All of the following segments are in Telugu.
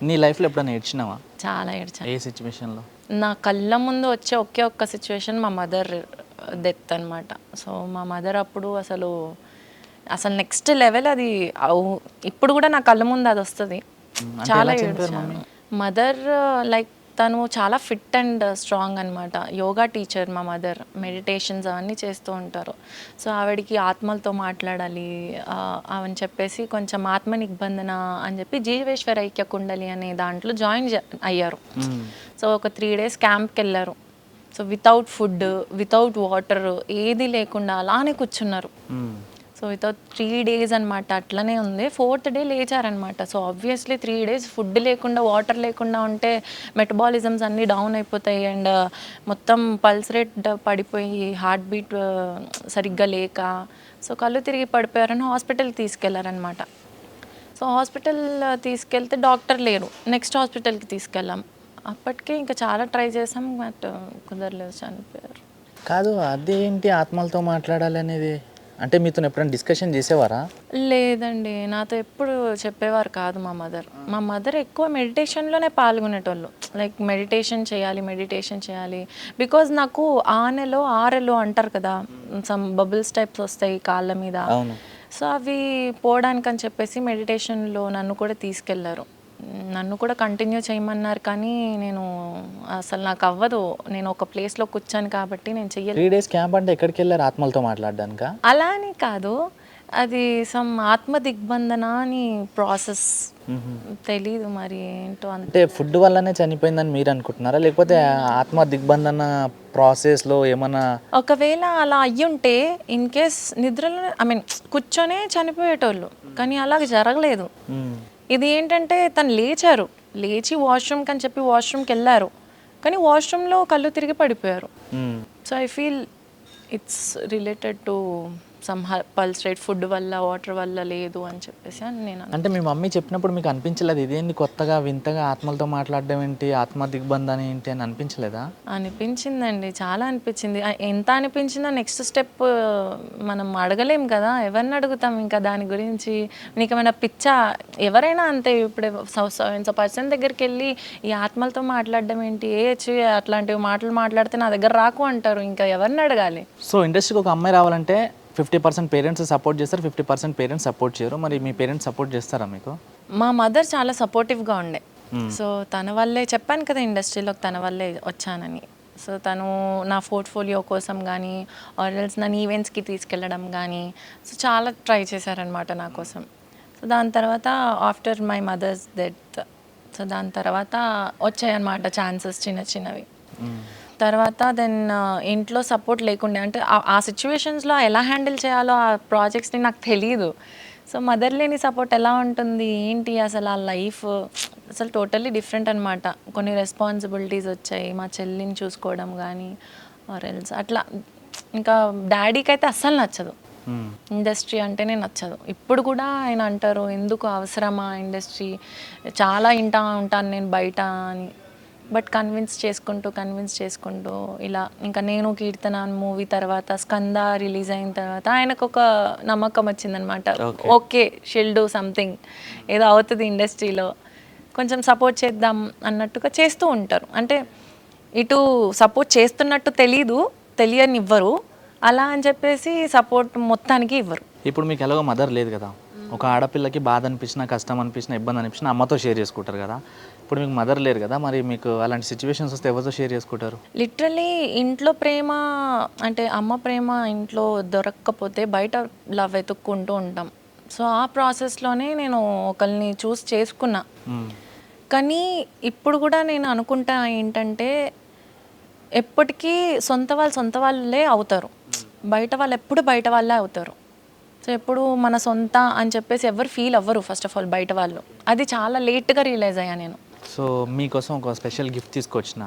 నీ లైఫ్లో ఎప్పుడైనా ఏడ్చినావా? చాలా ఏడ్చాను ఏ సిచ్యువేషన్లో? నా కళ్ళ ముందు వచ్చే ఒకే ఒక్క సిచ్యువేషన్ మా మదర్ డెత్ అనమాట సో మా మదర్ అప్పుడు అసలు అసలు నెక్స్ట్ లెవెల్ అది ఇప్పుడు కూడా నా కళ్ళ ముందు అది వస్తుంది. చాలా మదర్ లైక్ తను చాలా ఫిట్ అండ్ స్ట్రాంగ్ అనమాట యోగా టీచర్ మా మదర్. మెడిటేషన్స్ అవన్నీ చేస్తూ ఉంటారు. సో ఆవిడకి ఆత్మలతో మాట్లాడాలి అవని చెప్పేసి కొంచెం ఆత్మ నిబంధన అని చెప్పి జీవేశ్వర ఐక్య కుండలి అనే దాంట్లో జాయిన్ అయ్యారు. సో ఒక త్రీ డేస్ క్యాంప్కి వెళ్ళారు so without food without water ఏది లేకుండా అలానే కూర్చున్నారు. సో ఇతో త్రీ డేస్ అనమాట అట్లనే ఉంది. Fourth day లేచారనమాట so obviously three days food లేకుండా వాటర్ లేకుండా ఉంటే మెటబాలిజమ్స్ అన్నీ డౌన్ అయిపోతాయి. అండ్ uh, మొత్తం పల్స్ రేట్ పడిపోయి హార్ట్ బీట్ uh, సరిగ్గా లేక సో కళ్ళు తిరిగి పడిపోయారని హాస్పిటల్కి తీసుకెళ్ళారనమాట సో హాస్పిటల్ uh, తీసుకెళ్తే డాక్టర్ లేరు. నెక్స్ట్ హాస్పిటల్కి తీసుకెళ్ళాం. అప్పటికే ఇంకా చాలా ట్రై చేసాం బట్ కుదరలేదు చనిపోయారు. కాదు అదేంటి ఆత్మలతో మాట్లాడాలి అనేది అంటే మీతో ఎప్పుడైనా డిస్కషన్ చేసేవారా? లేదండి. నాతో ఎప్పుడు చెప్పేవారు కాదు మా మదర్. మా మదర్ ఎక్కువ మెడిటేషన్లోనే పాల్గొనేటోళ్ళు. లైక్ మెడిటేషన్ చేయాలి మెడిటేషన్ చేయాలి. బికాజ్ నాకు ఆనెలో ఆరెలో అంటారు కదా సమ్ బబుల్స్ టైప్స్ వస్తాయి కాళ్ళ మీద. సో అవి పోవడానికి అని చెప్పేసి మెడిటేషన్లో నన్ను కూడా తీసుకెళ్ళారు. నన్ను కూడా కంటిన్యూ చేయమన్నారు కానీ నేను అసలు నాకు అవ్వదు. నేను ఒక ప్లేస్లో కూర్చాను కాబట్టి నేను చెయ్యలేదు త్రీ డేస్ క్యాంప్ అంటే ఎక్కడికి వెళ్ళారు ఆత్మలతో మాట్లాడడానికా? అలా అని కాదు. అది సమ్ ఆత్మ దిగ్బంధన అని ప్రాసెస్ తెలీదు మరి ఏంటో అంటే ఫుడ్ వల్లనే చనిపోయిందని మీరు అనుకుంటున్నారా? లేకపోతే ఆత్మ దిగ్బంధన ప్రాసెస్లో ఏమన్నా ఒకవేళ అలా అయ్యుంటే ఇన్ కేస్ నిద్రలో ఐ మీన్ కూర్చొనే చనిపోయేటోళ్ళు. కానీ అలాగ జరగలేదు. ఇది ఏంటంటే తను లేచారు. లేచి వాష్రూమ్కి అని చెప్పి వాష్రూమ్కి వెళ్ళారు కానీ వాష్రూమ్లో కళ్ళు తిరిగి పడిపోయారు. So I feel it's related to some pulse rate food వల్ల వాటర్ వల్ల లేదు అని చెప్పేసి అని నేను. అంటే మీ మమ్మీ చెప్పినప్పుడు మీకు అనిపించలేదు ఇదేంటి కొత్తగా వింతగా ఆత్మలతో మాట్లాడడం ఏంటి ఆత్మ దిగ్బంధన ఏంటి అని అనిపించలేదా? అనిపించిందండి చాలా అనిపించింది. ఎంత అనిపించిందో నెక్స్ట్ స్టెప్ మనం అడగలేం కదా ఎవరిని అడుగుతాం ఇంకా దాని గురించి? నీకు ఏమైనా పిచ్చా? ఎవరైనా అంతే ఇప్పుడు సో పర్సన్ దగ్గరికి వెళ్ళి ఈ ఆత్మలతో మాట్లాడడం ఏంటి? ఏ అట్లాంటివి మాటలు మాట్లాడితే నా దగ్గర రాకు అంటారు ఇంకా ఎవరిని అడగాలి? సో ఇండస్ట్రీకి ఒక అమ్మాయి రావాలంటే ఫిఫ్టీ పర్సెంట్ పేరెంట్స్ సపోర్ట్ చేస్తారు ఫిఫ్టీ పర్సెంట్ పేరెంట్స్ సపోర్ట్ చేయరు. మరి మీ పేరెంట్స్ సపోర్ట్ చేస్తారా మీకు? మా మదర్ చాలా సపోర్టివ్గా ఉండే. సో తన వల్లే చెప్పాను కదా ఇండస్ట్రీలోకి తన వల్లే వచ్చానని. సో తను నా పోర్ట్ఫోలియో కోసం కానీ ఆర్ఎల్స్ నన్ను ఈవెంట్స్కి తీసుకెళ్ళడం కానీ సో చాలా ట్రై చేశారనమాట నా కోసం. సో దాని తర్వాత after my mother's death so దాని తర్వాత వచ్చాయన్నమాట ఛాన్సెస్ చిన్న చిన్నవి. తర్వాత దెన్ ఇంట్లో సపోర్ట్ లేకుండే. అంటే ఆ- సిచ్యువేషన్స్లో ఎలా హ్యాండిల్ చేయాలో ఆ ప్రాజెక్ట్స్ని నాకు తెలియదు సో మదర్ లేని సపోర్ట్ ఎలా ఉంటుంది? ఏంటి అసలు ఆ లైఫ్ అసలు టోటల్లీ డిఫరెంట్ అనమాట కొన్ని రెస్పాన్సిబిలిటీస్ వచ్చాయి. మా చెల్లిని చూసుకోవడం కానీ ఆర్ ఎల్స్ అట్లా. ఇంకా డాడీకి అయితే అస్సలు నచ్చదు. ఇండస్ట్రీ అంటేనే నచ్చదు. ఇప్పుడు కూడా ఆయన అంటారు ఎందుకు అవసరమా ఇండస్ట్రీ చాలా ఇంటా ఉంటాను నేను బయట అని. బట్ కన్విన్స్ చేసుకుంటూ కన్విన్స్ చేసుకుంటూ ఇలా ఇంకా నేను కీర్తన మూవీ తర్వాత స్కంద రిలీజ్ అయిన తర్వాత ఆయనకు ఒక నమ్మకం వచ్చిందనమాట ఓకే. షిల్ డూ సంథింగ్ ఏదో అవుతుంది ఇండస్ట్రీలో. కొంచెం సపోర్ట్ చేద్దాం అన్నట్టుగా చేస్తూ ఉంటారు. అంటే ఇటు సపోర్ట్ చేస్తున్నట్టు తెలీదు తెలియనివ్వరు. అలా అని చెప్పేసి సపోర్ట్ మొత్తానికి ఇవ్వరు. ఇప్పుడు మీకు ఎలాగో మదర్ లేదు కదా. ఒక ఆడపిల్లకి బాధ అనిపించినా కష్టం అనిపించినా ఇబ్బంది అనిపించినా అమ్మతో షేర్ చేసుకుంటారు కదా. ఇప్పుడు మీకు మదర్ లేరు కదా మరి మీకు అలాంటి సిచ్యువేషన్స్ వస్తే ఎవరితో షేర్ చేసుకుంటారు? లిటరలీ ఇంట్లో ప్రేమ అంటే అమ్మ ప్రేమ ఇంట్లో దొరక్కపోతే బయట లవ్ వెతుక్కుంటూ ఉంటాం. సో ఆ ప్రాసెస్లోనే నేను ఒకరిని చూస్ చేసుకున్నా. మ్మ్. కానీ ఇప్పుడు కూడా నేను అనుకుంటా ఏంటంటే ఎప్పటికీ సొంత వాళ్ళు సొంత వాళ్ళే అవుతారు. బయట వాళ్ళు ఎప్పుడు బయట వాళ్ళే అవుతారు. సో ఎప్పుడు మన సొంత అని చెప్పేసి ఎవరు ఫీల్ అవ్వరు ఫస్ట్ ఆఫ్ ఆల్ బయట వాళ్ళు. అది చాలా లేట్గా రియలైజ్ అయ్యా నేను. సో మీకోసం ఒక స్పెషల్ గిఫ్ట్ తీసుకొచ్చిన?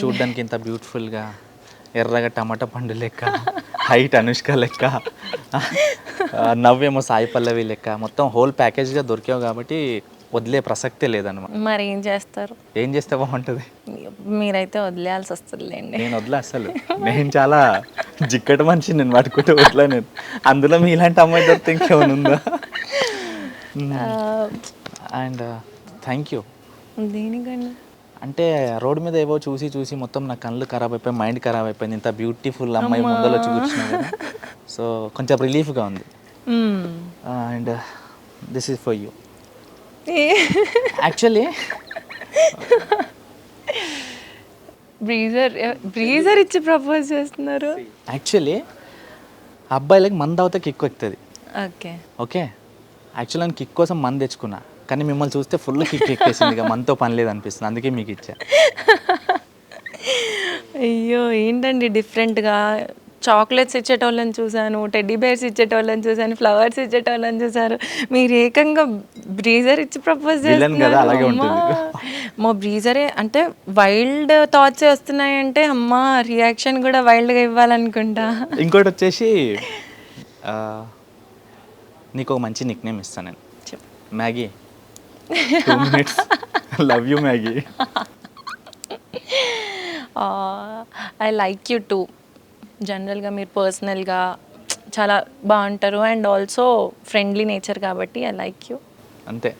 చూడ్డానికి ఇంత బ్యూటిఫుల్గా ఎర్రగా టమాటా పండు లెక్క హైట్ అనుష్క లెక్క నవ్వేమో సాయి పల్లవి లెక్క. మొత్తం హోల్ ప్యాకేజ్గా దొరికావు కాబట్టి వదిలే ప్రసక్తే లేదన్నమాట. మరి ఏం చేస్తారు? ఏం చేస్తే బాగుంటుంది? మీరైతే వదిలేయాల్సి వస్తుందిలేండి. నేను వదిలే అసలు. నేను చాలా జిక్కటి మనిషి నేను పట్టుకుంటే వదిలే నేను. అందులో మీ ఇలాంటి అమ్మాయి దొరికితే ఇంకేమైనా ఉందా? అండ్ థ్యాంక్ యూ దేనికండి? అంటే రోడ్డు మీద ఏవో చూసి చూసి మొత్తం నా కళ్ళు ఖరాబ్ అయిపోయి మైండ్ ఖరాబ్ అయిపోయింది. ఇంత బ్యూటిఫుల్ అమ్మాయి కూర్చున్నా కదా. సో కొంచెం రిలీఫ్గా ఉంది. And this is for you. Actually breezer breezer ఇచ్చి ప్రపోజ్ చేస్తున్నారు? యాక్చువల్లీ అబ్బాయిలకి మంద అవుతే కిక్ ఎక్కుతుంది. ఓకే. ఓకే? యాక్చువల్ నేను కిక్ కోసం మంది తెచ్చుకున్నా. కానీ మిమ్మల్ని చూస్తే ఫుల్ కిక్ ఎక్కేసింది ఇక మనతో పని లేదు అనిపిస్తుంది అందుకే మీకు ఇచ్చా. అయ్యో ఏంటండి డిఫరెంట్గా? చాక్లెట్స్ ఇచ్చేటోళ్ళని చూశాను టెడ్డీ బేర్స్ ఇచ్చేటోళ్ళని చూశాను ఫ్లవర్స్ ఇచ్చేటోళ్ళని చూశారు. మీరు ఏకంగా బ్రీజర్ ఇచ్చి ప్రపోజ్ ఉంటుంది. మా బ్రీజరే అంటే వైల్డ్ థాట్స్ వస్తున్నాయంటే అమ్మా రియాక్షన్ కూడా వైల్డ్గా ఇవ్వాలనుకుంటా. ఇంకోటి వచ్చేసి నీకు ఒక మంచి నిక్ నేమ్ ఇస్తాను నేను. చెప్పు. Maggi. Two minutes love you Maggi I like you too జనరల్గా మీరు పర్సనల్గా చాలా బాగుంటారు అండ్ ఆల్సో ఫ్రెండ్లీ నేచర్ కాబట్టి ఐ లైక్ యూ అంతే.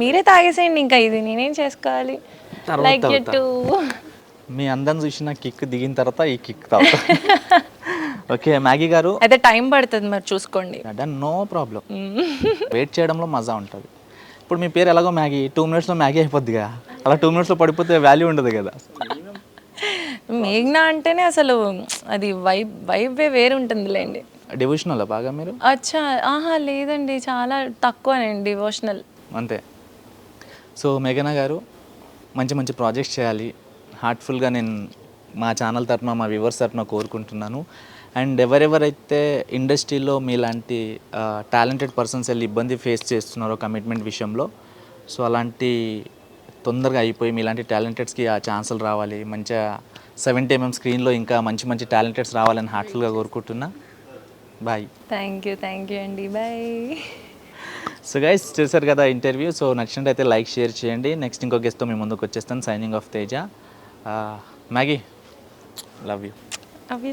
మీరే తాగేసేయండి ఇంకా ఇది నేనేం చేసుకోవాలి? Like you. టూ మీ అందం చూసిన కిక్ దిగిన తర్వాత ఈ కిక్ తాగుతా. ఓకే మ్యాగీ గారు? అయితే టైం పడుతుంది మరి చూసుకోండి. డన్ నో ప్రాబ్లం వెయిట్ చేయడంలో మజా ఉంటుంది. ఇప్పుడు మీ పేరు ఎలాగో మ్యాగీ టూ మినిట్స్లో మ్యాగీ అయిపోద్దిగా. అలా టూ మినిట్స్లో పడిపోతే వాల్యూ ఉండదు కదా. మేఘ్నా అంటేనే అసలు అది వైబ్ వైబే వేరు ఉంటుందిలేండి. డివోషనల్ బాగా మీరు? అచ్చా ఆహా లేదండి చాలా తక్కువనండి డివోషనల్ అంతే. సో మేఘనా గారు మంచి మంచి ప్రాజెక్ట్స్ చేయాలి. హార్ట్ఫుల్గా నేను మా ఛానల్ తరఫున మా వ్యూవర్స్ తరఫున కోరుకుంటున్నాను. అండ్ ఎవరెవరైతే ఇండస్ట్రీలో మీలాంటి టాలెంటెడ్ పర్సన్స్ వెళ్ళి ఇబ్బంది ఫేస్ చేస్తున్నారో కమిట్మెంట్ విషయంలో సో అలాంటి తొందరగా అయిపోయి మీలాంటి టాలెంటెడ్స్కి ఆ ఛాన్సులు రావాలి. మంచిగా సెవెంటీ ఎంఎం స్క్రీన్లో ఇంకా మంచి మంచి టాలెంటెడ్స్ రావాలని హార్ట్ఫుల్గా కోరుకుంటున్నా. Bye thank you thank you అండి. బాయ్ సో గైస్ చూసారు కదా ఇంటర్వ్యూ సో నచ్చినట్టయితే లైక్ షేర్ చేయండి. నెక్స్ట్ ఇంకో గెస్ట్తో మీ ముందుకు వచ్చేస్తాను. Signing off Teja. Maggi love you అవి